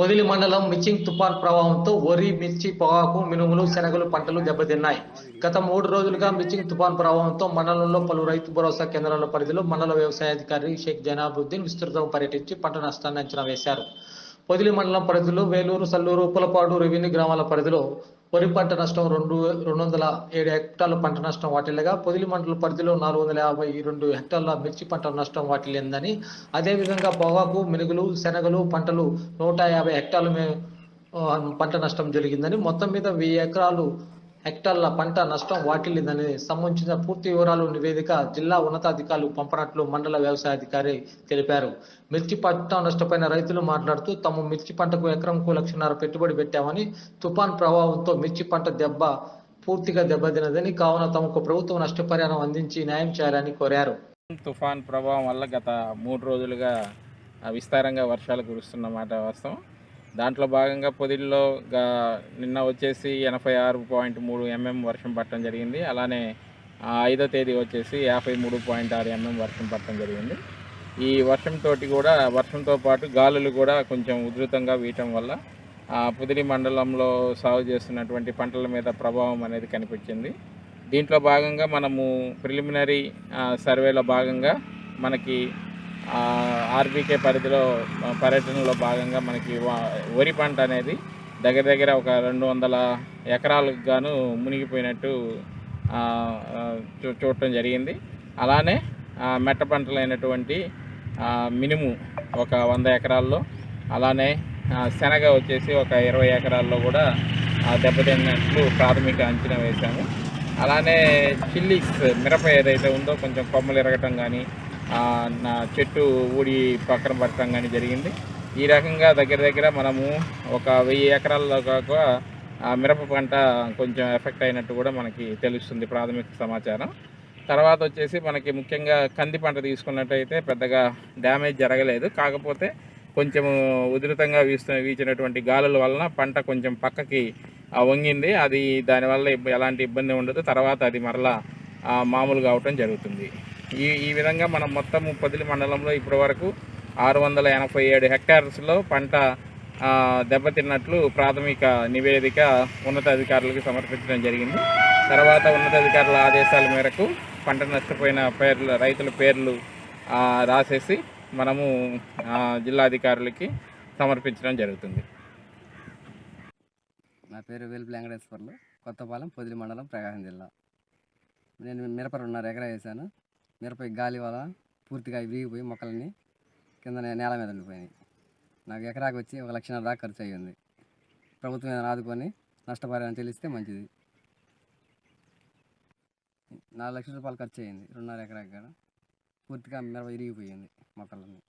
పొదిలి మండలం మిచింగ్ తుఫాన్ ప్రభావంతో వరి మిర్చి పొగాకు మినుములు శనగలు పంటలు దెబ్బతిన్నాయి. గత మూడు రోజులుగా మిచింగ్ తుఫాన్ ప్రభావంతో మండలంలో పలు రైతు భరోసా కేంద్రాల పరిధిలో మండల వ్యవసాయాధికారి షేక్ జనాబుద్దీన్ విస్తృతంగా పర్యటించి పంట నష్టాన్ని అంచనా వేశారు. పొదిలి మండలం పరిధిలో వేలూరు సల్లూరు పులపాడు రెవెన్యూ గ్రామాల పరిధిలో వరి పంట నష్టం రెండు రెండు వందల ఏడు హెక్టార్ల పంట నష్టం వాటిల్లగా పొదిలి మండల పరిధిలో నాలుగు వందల యాభై రెండు హెక్టార్ల మిర్చి పంట నష్టం వాటిల్లిందని. అదేవిధంగా పొగాకు మినుగులు శనగలు పంటలు నూట యాభై హెక్టార్ల పంట నష్టం జరిగిందని. మొత్తం మీద వెయ్యి ఎకరాలు హెక్టార్ల పంట నష్టం వాటిల్లిందని సంబంధించిన పూర్తి వివరాలు నివేదిక జిల్లా ఉన్నతాధికారులు పంపనట్లు మండల వ్యవసాయ అధికారి తెలిపారు. మిర్చి పంట నష్టపోయిన రైతులు మాట్లాడుతూ తమ మిర్చి పంటకు ఎకరంకు లక్షన్నర పెట్టుబడి పెట్టామని తుఫాన్ ప్రభావంతో మిర్చి పంట దెబ్బ పూర్తిగా దెబ్బతినదని కావున తమకు ప్రభుత్వం నష్టపరిహారం అందించి న్యాయం చేయాలని కోరారు. తుఫాన్ ప్రభావం వల్ల గత మూడు రోజులుగా విస్తారంగా వర్షాలు కురుస్తున్నమాట వాస్తవం. దాంట్లో భాగంగా పొదిల్లో గా- నిన్న వచ్చేసి ఎనభై ఆరు పాయింట్ మూడు ఎంఎం వర్షం పట్టడం జరిగింది. అలానే ఐదో తేదీ వచ్చేసి యాభై మూడు పాయింట్ ఆరు ఎంఎం వర్షం పట్టడం జరిగింది. ఈ వర్షంతో కూడా వర్షంతో పాటు గాలులు కూడా కొంచెం ఉధృతంగా వీయటం వల్ల ఆ, మండలంలో సాగు చేస్తున్నటువంటి పంటల మీద ప్రభావం అనేది కనిపించింది. దీంట్లో భాగంగా మనము ప్రిలిమినరీ సర్వేలో భాగంగా మనకి ఆర్బీకే పరిధిలో పర్యటనలో భాగంగా మనకి వా- వరి పంట అనేది దగ్గర దగ్గర ఒక రెండు వందల ఎకరాలకు గాను మునిగిపోయినట్టు చూ చూడటం జరిగింది. అలానే మెట్ట పంటలైనటువంటి మినుము ఒక వంద ఎకరాల్లో అలానే శనగ వచ్చేసి ఒక ఇరవై ఎకరాల్లో కూడా దెబ్బతిన్నట్లు ప్రాథమిక అంచనా వేశాము. అలానే చిల్లీస్ మిరప ఏదైతే ఉందో కొంచెం కొమ్మలు ఎరగటం కానీ నా చెట్టు ఊడి పక్కన పడటం కానీ జరిగింది. ఈ రకంగా దగ్గర దగ్గర మనము ఒక వెయ్యి ఎకరాల్లో కాక మిరప పంట కొంచెం ఎఫెక్ట్ అయినట్టు కూడా మనకి తెలుస్తుంది ప్రాథమిక సమాచారం. తర్వాత వచ్చేసి మనకి ముఖ్యంగా కంది పంట తీసుకున్నట్టయితే పెద్దగా డ్యామేజ్ జరగలేదు. కాకపోతే కొంచెం ఉధృతంగా వీస్తు వీచినటువంటి గాలుల వలన పంట కొంచెం పక్కకి వంగింది. అది దానివల్ల ఎలాంటి ఇబ్బంది ఉండదు. తర్వాత అది మరలా మామూలుగా అవటం జరుగుతుంది. ఈ ఈ విధంగా మనం మొత్తం పొదిలి మండలంలో ఇప్పటి వరకు ఆరు వందల ఎనభై ఏడు హెక్టార్స్లో పంట దెబ్బతిన్నట్లు ప్రాథమిక నివేదిక ఉన్నతాధికారులకు సమర్పించడం జరిగింది. తర్వాత ఉన్నతాధికారుల ఆదేశాల మేరకు పంట నష్టపోయిన పేర్లు రైతుల పేర్లు రాసేసి మనము జిల్లాధికారులకి సమర్పించడం జరుగుతుంది. నా పేరు వేలుపు వెంకటేశ్వర్లు కొత్తపాలెం పొదిలి మండలం ప్రకాశం జిల్లా. నేను మిరప రెండున్నర ఎకరా వేసాను. మిరప గాలి వల్ల పూర్తిగా విరిగిపోయి మొక్కలన్నీ కింద నేల మీద ఉండిపోయినాయి. నాకు ఎకరాకి వచ్చి ఒక లక్షన్నర దాకా ఖర్చు అయ్యింది. ప్రభుత్వం ఏదైనా ఆదుకొని నష్టపరిహారం చెల్లిస్తే మంచిది. నాలుగు లక్షల రూపాయలు ఖర్చు అయ్యింది. రెండున్నర ఎకరాకి కూడా. పూర్తిగా మిరప విరిగిపోయింది మొక్కలన్నీ.